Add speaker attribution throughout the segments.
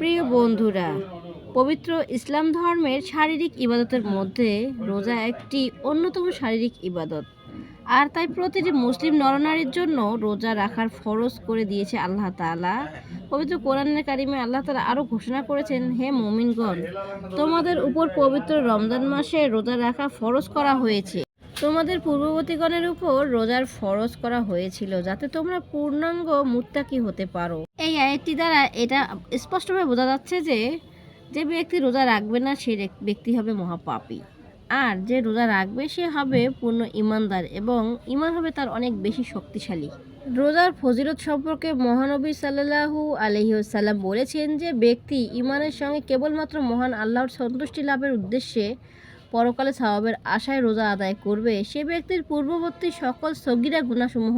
Speaker 1: প্রিয় বন্ধুরা, পবিত্র ইসলাম ধর্মের শারীরিক ইবাদতের মধ্যে রোজা একটি অন্যতম শারীরিক ইবাদত। আর তাই প্রতিটি মুসলিম নরনারীর জন্য রোজা রাখার ফরজ করে দিয়েছে আল্লাহ তাআলা। পবিত্র কোরআনের কারিমে আল্লাহ তালা আরও ঘোষণা করেছেন, হে মুমিনগণ, তোমাদের উপর পবিত্র রমজান মাসে রোজা রাখা ফরজ করা হয়েছে। তোমাদের পূর্ববর্তীগণের উপর রোজার ফরজ করা হয়েছিল, যাতে তোমরা পূর্ণাঙ্গ মুত্তাকি হতে পারো। এই আয়াতটি দ্বারা এটা স্পষ্টভাবে বোঝা যাচ্ছে যে যে ব্যক্তি রোজা রাখবে না, সে ব্যক্তি হবে মহাপাপী। আর যে রোজা রাখবে, সে হবে পূর্ণ ইমানদার এবং ইমান হবে তার অনেক বেশি শক্তিশালী। রোজার ফজিলত সম্পর্কে মহানবী সাল্লাল্লাহু আলহিউসাল্লাম বলেছেন যে, ব্যক্তি ইমানের সঙ্গে কেবলমাত্র মহান আল্লাহর সন্তুষ্টি লাভের উদ্দেশ্যে পরকালে সওয়াবের আশায় রোজা আদায় করবে, সে ব্যক্তির পূর্ববর্তী সকল সগিরা গুণাসমূহ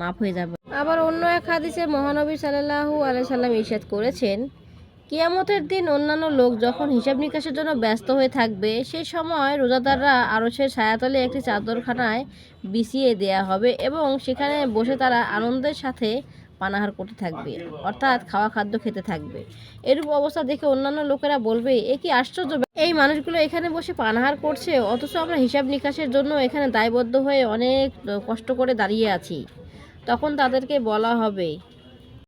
Speaker 1: মাফ হয়ে যাবে। আবার অন্য এক হাদিসে মহানবী সাল্লাল্লাহু আলাইহি সাল্লাম ইরশাদ করেছেন, কিয়ামতের দিন অন্যান্য লোক যখন হিসাব নিকাশের জন্য ব্যস্ত হয়ে থাকবে, সে সময় রোজাদাররা আরসের ছায়াতলে একটি চাদরখানায় বিছিয়ে দেয়া হবে এবং সেখানে বসে তারা আনন্দের সাথে পানাহার করতে থাকবে অর্থাৎ খাওয়া খাদ্য খেতে থাকবে। এরূপ অবস্থা দেখে অন্যান্য লোকেরা বলবে এ কি আশ্চর্য। এই মানুষগুলো এখানে বসে পানাহার করছে অথচ আমরা হিসাব নিকাশের জন্য এখানে দায়বদ্ধ হয়ে অনেক কষ্ট করে দাঁড়িয়ে আছি। তখন তাদেরকে বলা হবে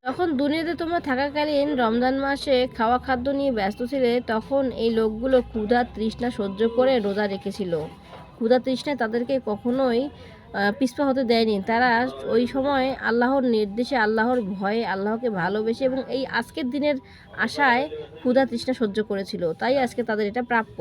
Speaker 1: যখন দুনিয়াতে তোমরা থাকাকালীন রমজান মাসে খাওয়া খাদ্য নিয়ে ব্যস্ত ছিলে তখন এই লোকগুলো ক্ষুধা তৃষ্ণা সহ্য করে রোজা রেখেছিল। ক্ষুধা তৃষ্ণায় তাদেরকে কখনোই পিছপা হতে দেয়নি। তারা ওই সময় আল্লাহর নির্দেশে, আল্লাহর ভয়ে আল্লাহকে ভালোবেসে এবং এই আজকের দিনের আশায় ক্ষুধা তৃষ্ণা সহ্য করেছিল। তাই আজকে তাদের এটা প্রাপ্য।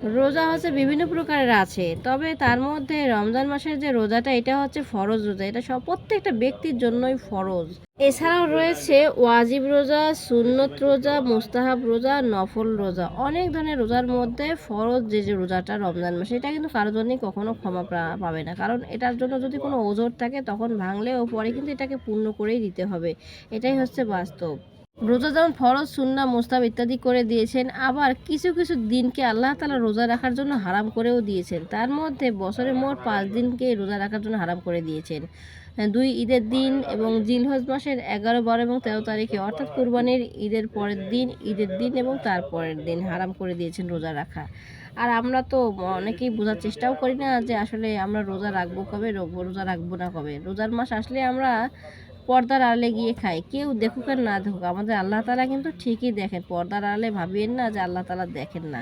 Speaker 1: রোজা হচ্ছে বিভিন্ন প্রকারের আছে, তবে তার মধ্যে রমজান মাসের যে রোজাটা, এটা হচ্ছে ফরজ রোজা। এটা সব, প্রত্যেকটা ব্যক্তির জন্যই ফরজ। এছাড়াও রয়েছে ওয়াজিব রোজা, সুন্নত রোজা, মুস্তাহাব রোজা, নফল রোজা। অনেক ধরনের রোজার মধ্যে ফরজ যে যে রোজাটা রমজান মাসে, এটা কিন্তু কারোর জন্যই কখনো ক্ষমা পাবে না। কারণ এটার জন্য যদি কোনো ওজোর থাকে, তখন ভাঙলেও পরে কিন্তু এটাকে পূর্ণ করেই দিতে হবে। এটাই হচ্ছে বাস্তব। রোজা যেমন ফরজ সুন্না মোস্তাব ইত্যাদি করে দিয়েছেন। আবার কিছু কিছু দিনকে আল্লাহ তালা রোজা রাখার জন্য হারাম করেও দিয়েছেন। তার মধ্যে বছরে মোট পাঁচ দিনকে রোজা রাখার জন্য হারাম করে দিয়েছেন। দুই ঈদের দিন এবং জিলহজ মাসের এগারো, বারো এবং তেরো তারিখে, অর্থাৎ কুরবানির ঈদের পরের দিন, ঈদের দিন এবং তার পরের দিন হারাম করে দিয়েছেন রোজা রাখা। আর আমরা তো অনেকেই বোঝার চেষ্টাও করি না যে আসলে আমরা রোজা রাখব কবে রোজা রাখব না কবে? রোজার মাস আসলে আমরা পর্দার আড়ালে গিয়ে খায়। কেউ দেখুক আর না দেখুক, আমাদের আল্লাহ তালা কিন্তু ঠিকই দেখেন। পর্দার আড়ালে ভাবিয়েন না যে আল্লাহ তালা দেখেন না।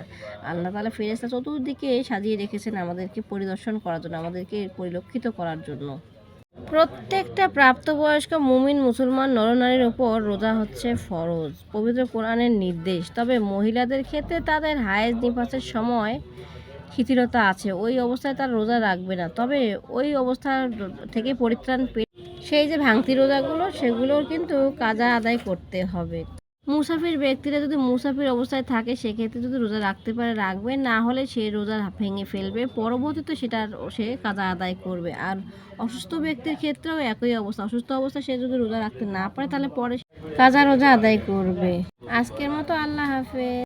Speaker 1: আল্লাহ তালা ফেরেস্তা চতুর্দিকে সাজিয়ে রেখেছেন আমাদেরকে পরিদর্শন করার জন্য, আমাদেরকে পরিলক্ষিত করার জন্য। প্রত্যেকটা প্রাপ্তবয়স্ক মুমিন মুসলমান নরনারীর ওপর রোজা হচ্ছে ফরজ, পবিত্র কোরআনের নির্দেশ। তবে মহিলাদের ক্ষেত্রে তাদের হায়েজ নিপাসের সময় শিথিলতা আছে, ওই অবস্থায় তার রোজা রাখবে না। তবে ওই অবস্থা থেকে পরিত্রাণ সেই যে ভাঙতি রোজাগুলো, সেগুলোর কিন্তু কাজা আদায় করতে হবে। মুসাফির ব্যক্তিরা যদি মুসাফির অবস্থায় থাকে, সেক্ষেত্রে যদি রোজা রাখতে পারে, রাখবে। না হলে সে রোজা ভেঙে ফেলবে। পরবর্তীতে সেটার সে কাজা আদায় করবে। আর অসুস্থ ব্যক্তির ক্ষেত্রেও একই অবস্থা। অসুস্থ অবস্থায় সে যদি রোজা রাখতে না পারে, তাহলে পরে কাজা রোজা আদায় করবে। আজকের মতো আল্লাহ হাফেজ।